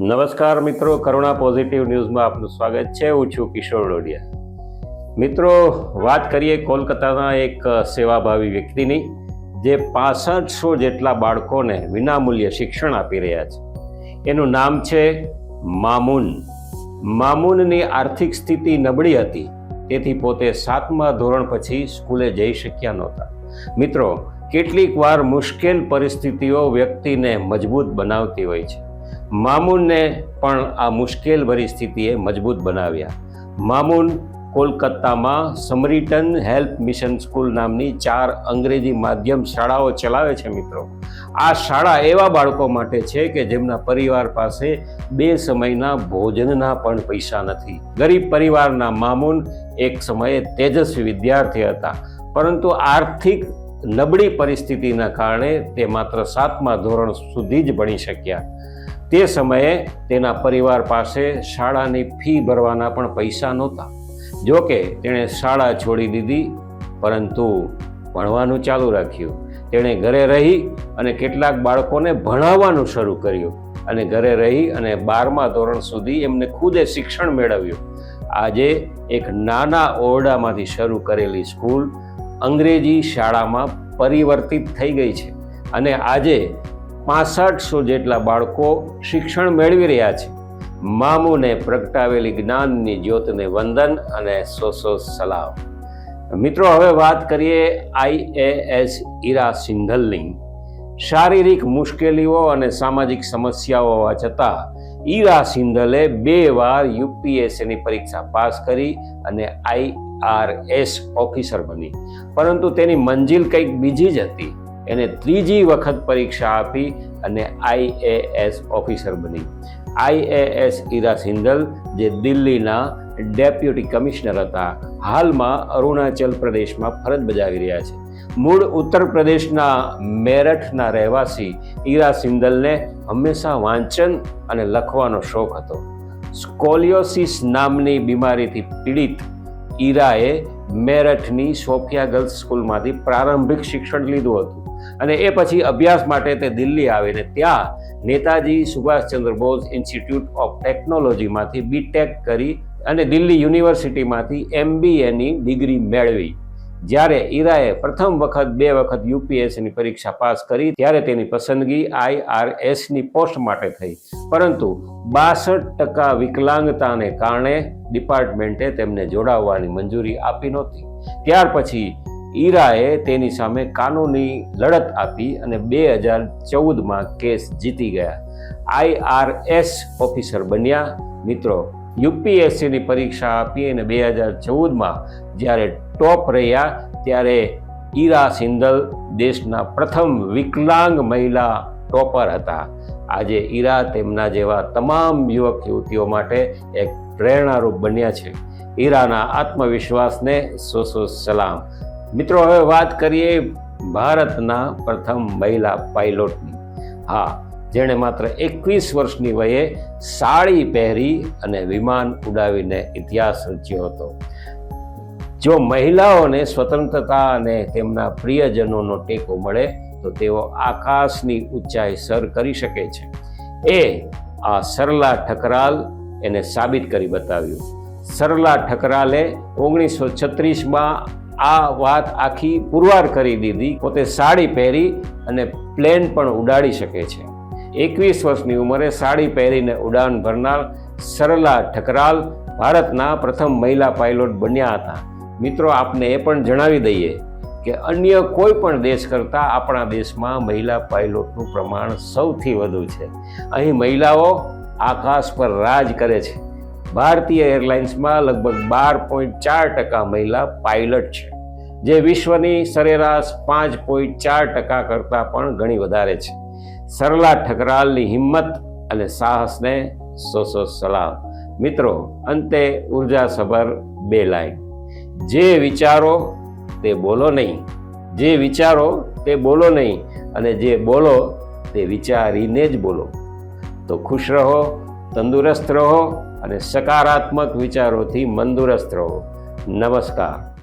નમસ્કાર મિત્રો, કરુણા પોઝિટિવ ન્યૂઝમાં આપનું સ્વાગત છે. હું છું કિશોર ડોડિયા. મિત્રો, વાત કરીએ કોલકાતાના એક સેવાભાવી વ્યક્તિની, જે પાસઠસો જેટલા બાળકોને વિનામૂલ્ય શિક્ષણ આપી રહ્યા છે. એનું નામ છે મામૂન. મામૂનની આર્થિક સ્થિતિ નબળી હતી, તેથી પોતે સાતમા ધોરણ પછી સ્કૂલે જઈ શક્યા નહોતા. મિત્રો, કેટલીક વાર મુશ્કેલ પરિસ્થિતિઓ વ્યક્તિને મજબૂત બનાવતી હોય છે. મામૂનને પણ આ મુશ્કેલ પરિસ્થિતિએ મજબૂત બનાવ્યા. મામૂન કોલકાતામાં સમરીટન હેલ્પ મિશન સ્કૂલ નામની ચાર અંગ્રેજી માધ્યમ શાળાઓ ચલાવે છે મિત્રો. આ શાળા એવા બાળકો માટે છે કે જેમના પરિવાર પાસે બે સમયના ભોજનના પણ પૈસા નથી. ગરીબ પરિવારના મામૂન એક સમયે તેજસ્વી વિદ્યાર્થી હતા, પરંતુ આર્થિક નબળી પરિસ્થિતિના કારણે તે માત્ર સાતમા ધોરણ સુધી જ ભણી શક્યા. તે સમયે તેના પરિવાર પાસે શાળાની ફી ભરવાના પણ પૈસા નહોતા. જો કે તેણે શાળા છોડી દીધી, પરંતુ ભણવાનું ચાલુ રાખ્યું. તેણે ઘરે રહી અને કેટલાક બાળકોને ભણાવવાનું શરૂ કર્યું અને ઘરે રહી અને બારમા ધોરણ સુધી એમને ખુદે શિક્ષણ મેળવ્યું. આજે એક નાના ઓરડામાંથી શરૂ કરેલી સ્કૂલ અંગ્રેજી શાળામાં પરિવર્તિત થઈ ગઈ છે અને આજે પાસઠસો જેટલા બાળકો શિક્ષણ મેળવી રહ્યા છે. મામુને પ્રગટાવેલી જ્ઞાનની જ્યોતને વંદન અને સો સો સલામ. મિત્રો, હવે વાત કરીએ આઈએએસ ઈરા સિંઘલની. શારીરિક મુશ્કેલીઓ અને સામાજિક સમસ્યાઓ હોવા છતાં, ઈરા સિંધલે બે વાર યુપીએસસીની પરીક્ષા પાસ કરી અને આઈઆરએસ ઓફિસર બની. પરંતુ તેની મંજિલ કંઈક બીજી જ હતી. એને ત્રીજી વખત પરીક્ષા આપી અને આઈએએસ ઓફિસર બની. આઈએએસ ઈરા સિંધલ, જે દિલ્હીના ડેપ્યુટી કમિશનર હતા, હાલમાં અરુણાચલ પ્રદેશમાં ફરજ બજાવી રહ્યા છે. મૂળ ઉત્તર પ્રદેશના મેરઠના રહેવાસી ઈરા સિંધલને હંમેશા વાંચન અને લખવાનો શોખ હતો. સ્કોલિયોસિસ નામની બીમારીથી પીડિત ઈરાએ મેરઠની સોફિયા ગર્લ્સ સ્કૂલમાંથી પ્રારંભિક શિક્ષણ લીધું હતું. અને એ પછી અભ્યાસ માટે તે દિલ્હી આવીને ત્યાં નેતાજી સુભાષચંદ્ર બોઝ ઇન્સ્ટિટ્યૂટ ઓફ ટેકનોલોજીમાંથી બીટેક કરી અને દિલ્હી યુનિવર્સિટીમાંથી એમબીએની ડિગ્રી મેળવી. જ્યારે ઈરાએ પ્રથમ વખત બે વખત યુપીએસસીની પરીક્ષા પાસ કરી, ત્યારે તેની પસંદગી આઈઆરએસની પોસ્ટ માટે થઈ. પરંતુ બાસઠ ટકા વિકલાંગતાને કારણે ડિપાર્ટમેન્ટે તેમને જોડાવવાની મંજૂરી આપી નહોતી. ત્યાર પછી ઈરાએ તેની સામે કાનૂની લડત આપી અને બે હજાર ચૌદમાં કેસ જીતી ગયા. આઈઆરએસ ઓફિસર બન્યા. મિત્રો, યુપીએસસીની પરીક્ષા આપી અને બે હજાર ચૌદમાં જ્યારે ટોપ રહ્યા ત્યારે ઈરા સિંધલ દેશના પ્રથમ વિકલાંગ મહિલા ટોપર હતા. આજે ઈરા તેમના જેવા તમામ યુવક યુવતીઓ માટે એક પ્રેરણારૂપ બન્યા છે. ઈરાના આત્મવિશ્વાસને સો સો સલામ. મિત્રો, હવે વાત કરીએ ભારતના પ્રથમ મહિલા પાયલોટની. હા, જેણે માત્ર એકવીસ વર્ષની વયે સાડી પહેરી અને વિમાન ઉડાવીને ઇતિહાસ રચ્યો હતો. જો મહિલાઓને સ્વતંત્રતા અને તેમના પ્રિયજનોનો ટેકો મળે, તો તેઓ આકાશની ઊંચાઈ સર કરી શકે છે. એ આ સરલા ઠકરાલ એને સાબિત કરી બતાવ્યું. સરલા ઠકરાલે ઓગણીસો છત્રીસમાં આ વાત આખી પુરવાર કરી દીધી. પોતે સાડી પહેરી અને પ્લેન પણ ઉડાડી શકે છે. એકવીસ વર્ષની ઉંમરે સાડી પહેરીને ઉડાન ભરનાર સરલા ઠકરાલ ભારતના પ્રથમ મહિલા પાયલોટ બન્યા હતા. મિત્રો, આપને એ પણ જણાવી દઈએ કે અન્ય કોઈ પણ દેશ કરતાં આપણા દેશમાં મહિલા પાયલોટનું પ્રમાણ સૌથી વધુ છે. અહીં મહિલાઓ આકાશ પર રાજ કરે છે. ભારતીય એરલાઇન્સમાં લગભગ બાર પોઈન્ટ ચાર ટકા મહિલા પાયલટ છે, જે વિશ્વની સરેરાશ પાંચ પોઈન્ટ ચાર ટકા કરતાં પણ ઘણી વધારે છે. સરલા ઠકરાલની હિંમત અને સાહસને સો સો સલામ. મિત્રો, અંતે ઉર્જાસભર બે લાઈન. જે વિચારો તે બોલો નહીં. જે વિચારો તે બોલો નહીં અને જે બોલો તે વિચારીને જ બોલો. તો ખુશ રહો, તંદુરસ્ત રહો અને સકારાત્મક વિચારોથી મંદુરસ્ત રહો. નમસ્કાર.